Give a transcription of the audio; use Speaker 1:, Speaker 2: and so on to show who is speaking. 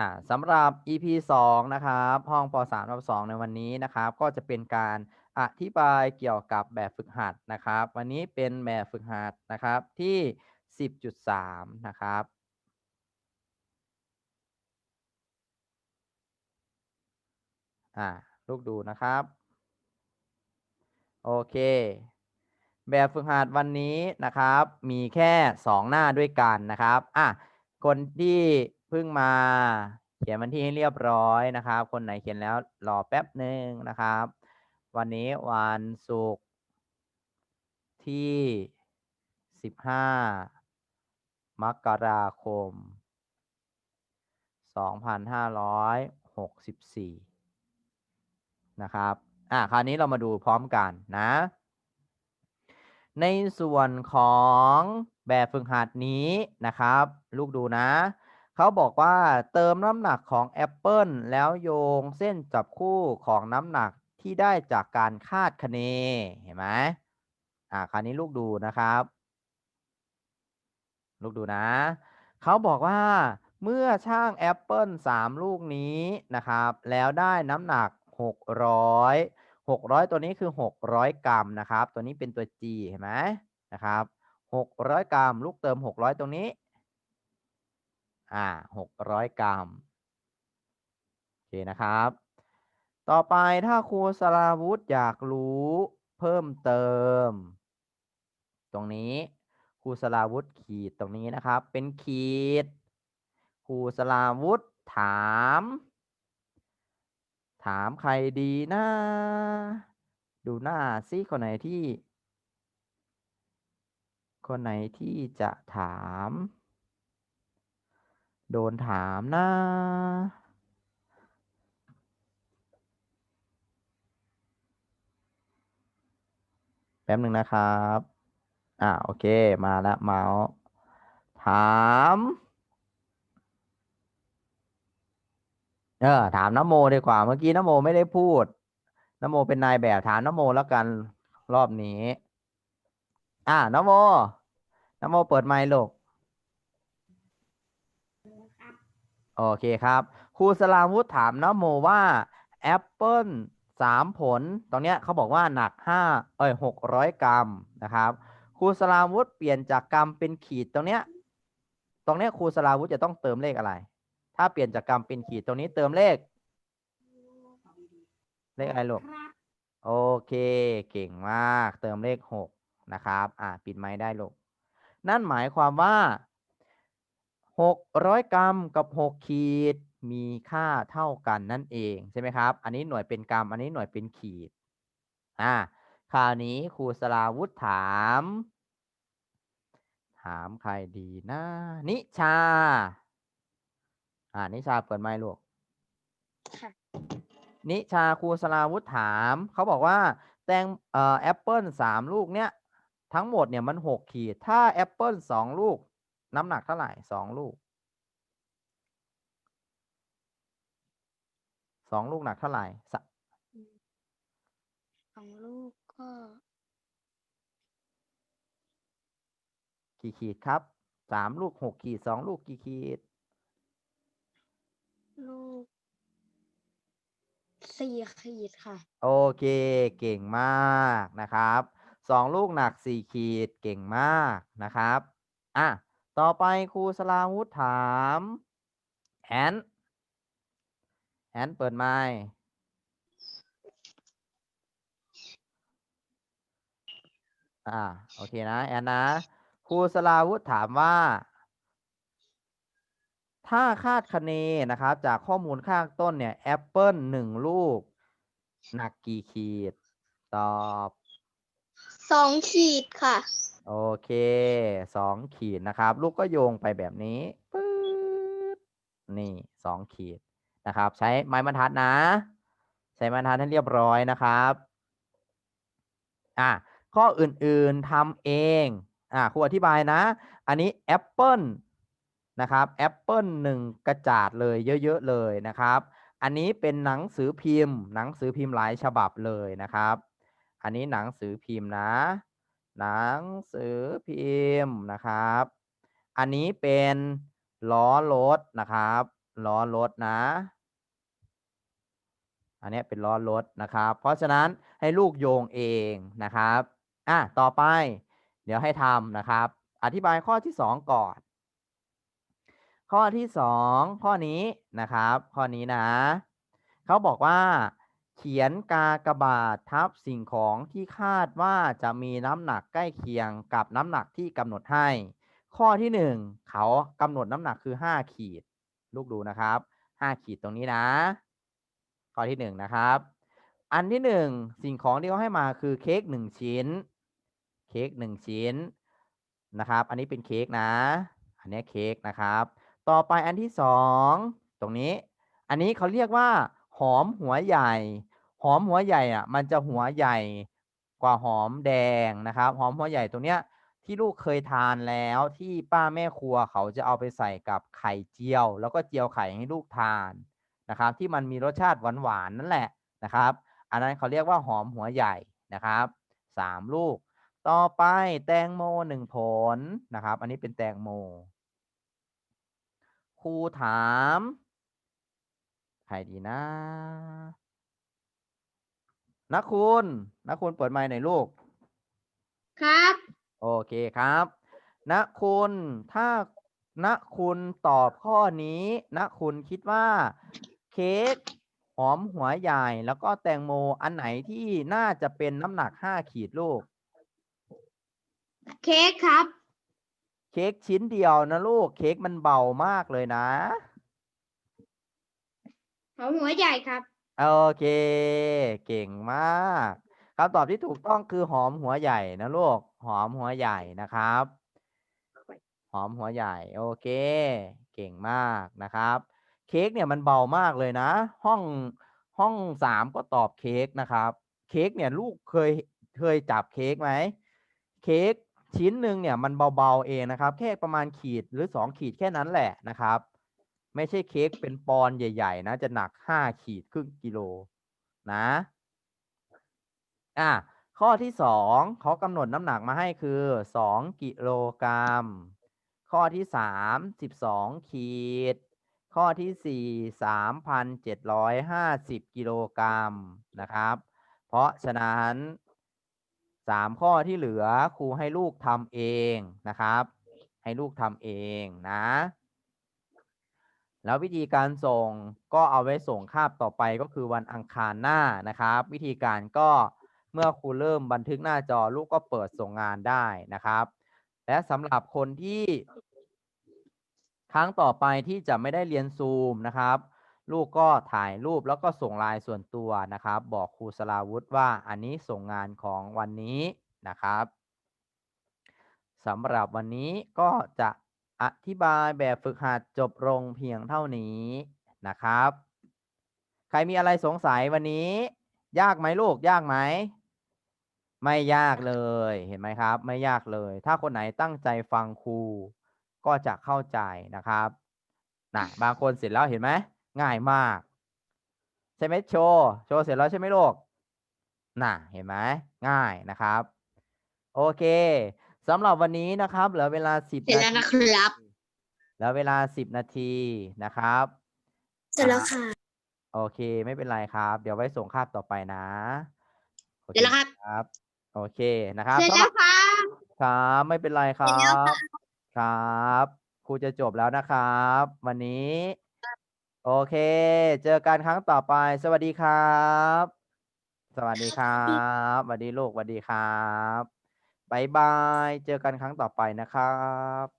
Speaker 1: ่าสำหรับ EP 2 นะครับ ห้องป .3 ทับ2ในวันนี้นะครับ ก็จะเป็นการอธิบายเกี่ยวกับแบบฝึกหัดนะครับ วันนี้เป็นแบบฝึกหัดนะครับที่ 10.3 นะครับ อ่าลูกดูนะครับ โอเค แบบฝึกหัดวันนี้นะครับ มีแค่ 2 หน้าด้วยกันนะครับ อะคนที่ เพิ่งมา เขียนวันที่ให้เรียบร้อยนะครับ คนไหนเขียนแล้วรอแป๊บหนึ่งนะครับ วันนี้วันศุกร์ที่15มกราคม2564นะครับ อะคราวนี้เรามาดูพร้อมกันนะ ในส่วนของแบบฝึกหัดนี้นะครับ ลูกดูนะ เขาบอกว่าเติมน้ำหนักของแอปเปิลแล้วโยงเส้นจับคู่ของน้ำหนักที่ได้จากการคาดคะเน เห็นไหมอ่าคราวนี้ลูกดูนะครับ ลูกดูนะ เขาบอกว่าเมื่อช่างแอปเปิล3ลูกนี้นะครับ แล้วได้น้ำหนัก 600 600 ตัวนี้คือ 600 กรัมนะครับ ตัวนี้เป็นตัว G เห็นไหมนะครับ 600 กรัม ลูกเติม 600 ตรงนี้ อ่า600กรัมโอเคนะครับ ต่อไปถ้าครูสราวุธอยากรู้เพิ่มเติม ตรงนี้ครูสราวุธขีดตรงนี้นะครับ เป็นขีดครูสราวุธถาม ถามใครดีนะดูหน้าซิคนไหนที่ คนไหนที่จะถาม โดนถามนะแป๊บหนึ่งนะครับ อ่าโอเคมาล้วเมาส์ถามเออถามน้ำโมดีกว่าเมื่อกี้น้ำโมไม่ได้พูดน้ำโมเป็นนายแบบถามน้ำโมแล้วกันรอบนี้ อ่าน้ำโมน้ำโมเปิดไมค์ลูก โอเคครับครูสลาวุธถามน้ำโมว่าแอปเปิลสามผล ตรงเนี้ยเขาบอกว่าหนักห้าเอ้ยหกร้อยกรัมนะครับครูสลาวุธเปลี่ยนจากกรัมเป็นขีดตรงเนี้ยตรงเนี้ยครูสลาวุธจะต้องเติมเลขอะไร ถ้าเปลี่ยนจากกรัมเป็นขีดตรงนี้เติมเลข เลขอะไรลูกโอเค เก่งมาก เติมเลขหกนะครับ อ่าปิดไม้ได้ลูกนั่นหมายความว่า หกร้อยกรัมกับหกขีดมีค่าเท่ากันนั่นเองใช่ไหมครับ อันนี้หน่วยเป็นกรัม อันนี้หน่วยเป็นขีด อ่า คราวนี้ครูสลาวุธถาม ถามใครดีนะ นิชา อ่า นิชาเปิดไมค์ลูก
Speaker 2: ค่ะ
Speaker 1: นิชาครูสลาวุธถาม เขาบอกว่า แตงเอ่อแอปเปิลสามลูกเนี้ยทั้งหมดเนี่ยมันหกขีด ถ้าแอปเปิลสองลูก น้ำหนักเท่าไหร่สองลูกสองลูกหนักเท่าไหร่สะ
Speaker 2: สองลูกก็
Speaker 1: กี่ขีดครับสามลูกหกขีดสองลูกกี่ขีด
Speaker 2: ลูกสี่ขีดค่ะ
Speaker 1: โอเค เก่งมากนะครับสองลูกหนักสี่ขีดเก่งมากนะครับ อะ ต่อไปครูสลาวุธถามแอนแอนเปิดไมค์อ่าโอเคนะแอนนะครูสลาวุธถามว่า ถ้าคาดคะเนนะครับ จากข้อมูลข้างต้นเนี่ยแอปเปิลหนึ่งลูก หนักกี่ขีด ตอบ
Speaker 2: สองขีดค่ะ
Speaker 1: โอเคสองขีดนะครับ ลูกก็โยงไปแบบนี้ปื๊ดนี่สองขีดนะครับ ใช้ไม้บรรทัดนะ ใช้ไม้บรรทัดให้เรียบร้อยนะครับอะข้ออื่นๆทำเองอะครูอธิบายนะ อันนี้แอปเปิลนะครับแอปเปิลหนึ่งกระจาดเลยเยอะ ๆ เลยนะครับ อันนี้เป็นหนังสือพิมพ์ หนังสือพิมพ์หลายฉบับเลยนะครับ อันนี้หนังสือพิมพ์นะ หนังสือพิมพ์นะครับ อันนี้เป็นล้อรถนะครับล้อรถนะ อันนี้เป็นล้อรถนะครับ เพราะฉะนั้นให้ลูกโยงเองนะครับอะต่อไป เดี๋ยวให้ทำนะครับ อธิบายข้อที่สองก่อน ข้อที่สองข้อนี้นะครับ ข้อนี้นะ เขาบอกว่า เขียนกากบาททับสิ่งของที่คาดว่าจะมีน้ำหนักใกล้เคียงกับน้ำหนักที่กำหนดให้ ข้อที่หนึ่งเขากำหนดน้ำหนักคือห้าขีด ลูกดูนะครับห้าขีดตรงนี้นะ ข้อที่หนึ่งนะครับ อันที่หนึ่งสิ่งของที่เขาให้มาคือเค้กหนึ่งชิ้น เค้กหนึ่งชิ้นนะครับ อันนี้เป็นเค้กนะ อันนี้เค้กนะครับ ต่อไปอันที่สองตรงนี้ อันนี้เขาเรียกว่าหอมหัวใหญ่ หอมหัวใหญ่อะมันจะหัวใหญ่กว่าหอมแดงนะครับหอมหัวใหญ่ตรงเนี้ยที่ลูกเคยทานแล้วที่ป้าแม่ครัวเขาจะเอาไปใส่กับไข่เจียว แล้วก็เจียวไข่ให้ลูกทานนะครับ ที่มันมีรสชาติหวานๆนั่นแหละนะครับ อันนั้นเขาเรียกว่าหอมหัวใหญ่นะครับสามลูก ต่อไปแตงโมหนึ่งผลนะครับ อันนี้เป็นแตงโมครูถามใครดีนะ นักคุณนักคุณเปิดไมค์หน่อยลูก
Speaker 2: ครับ
Speaker 1: โอเคครับณคุณถ้าณคุณตอบข้อนี้ณคุณคิดว่า เค้กหอมหัวใหญ่แล้วก็แตงโมอันไหนที่น่าจะเป็นน้ำหนักห้าขีดลูก
Speaker 2: เค้กครับ
Speaker 1: เค้กชิ้นเดียวนะลูก เค้กมันเบามากเลยนะ
Speaker 2: หอมหัวใหญ่ครับ
Speaker 1: โอเค เก่งมากคำตอบที่ถูกต้องคือหอมหัวใหญ่นะลูกหอมหัวใหญ่นะครับ หอมหัวใหญ่ โอเค เก่งมากนะครับ เค้กเนี่ยมันเบามากเลยนะ ห้องห้องสามก็ตอบเค้กนะครับ เค้กเนี่ยลูกเคยเคยจับเค้กไหมเค้กชิ้นหนึ่งเนี่ยมันเบาๆเองนะครับ แค่ประมาณขีดหรือสองขีดแค่นั้นแหละนะครับ ไม่ใช่เค้กเป็นปอนใหญ่ ๆ นะ จะหนักห้าขีดครึ่งกิโลนะอะข้อที่สองเขากำหนดน้ำหนักมาให้คือสองกิโลกรัม ข้อที่สามสิบสองขีด ข้อที่สี่สามพันเจ็ดร้อยห้าสิบกิโลกรัมนะครับ เพราะฉะนั้นสามข้อที่เหลือครูให้ลูกทำเองนะครับ ให้ลูกทำเองนะ แล้ววิธีการส่งก็เอาไว้ส่งคาบต่อไปก็คือวันอังคารหน้านะครับ วิธีการก็เมื่อครูเริ่มบันทึกหน้าจอลูกก็เปิดส่งงานได้นะครับ และสำหรับคนที่ ครั้งต่อไปที่จะไม่ได้เรียนซูมนะครับ ลูกก็ถ่ายรูปแล้วก็ส่งลน์ส่วนตัวนะครับ บอกครูสลาวุธว่าอันนี้ส่งงานของวันนี้นะครับสำหรับวันนี้ก็จะ อธิบายแบบฝึกหัดจบลงเพียงเท่านี้นะครับ ใครมีอะไรสงสัยวันนี้ ยากไหมลูกยากไหม ไม่ยากเลยเห็นไหมครับ ไม่ยากเลย ถ้าคนไหนตั้งใจฟังครูก็จะเข้าใจนะครับนะบางคนเสร็จแล้วเห็นไหมง่ายมาก ใช่ไหมโชว์โชว์เสร็จแล้วใช่ไหมลูกน่ะเห็นไหมง่ายนะครับ โอเค สำหรับวันนี้นะครับเหลือเวลาสิบ
Speaker 2: เสร็จแล้วนะครับ
Speaker 1: เหลือเวลาสิบนาทีนะครับ
Speaker 2: เสร็จแล้วค่ะ
Speaker 1: โอเคไม่เป็นไรครับ เดี๋ยวไว้ส่งคาบต่อไปนะโอ
Speaker 2: เสร็จแล้วครับ
Speaker 1: ครับ โอเคนะครับ
Speaker 2: เสร็จ
Speaker 1: สำห
Speaker 2: แล้
Speaker 1: รั
Speaker 2: ว
Speaker 1: บ
Speaker 2: ค่ะ
Speaker 1: ครับไม่เป็นไรครั
Speaker 2: เสร็จแล้ว
Speaker 1: บ
Speaker 2: ค่ะ
Speaker 1: ครับครูจะจบแล้วนะครับ วันนี้ โอเค เจอกันครั้งต่อไป สวัสดีครับ สวัสดีครับสวัสดีลูกสวัสดีครับ บายบาย เจอกันครั้งต่อไปนะครับ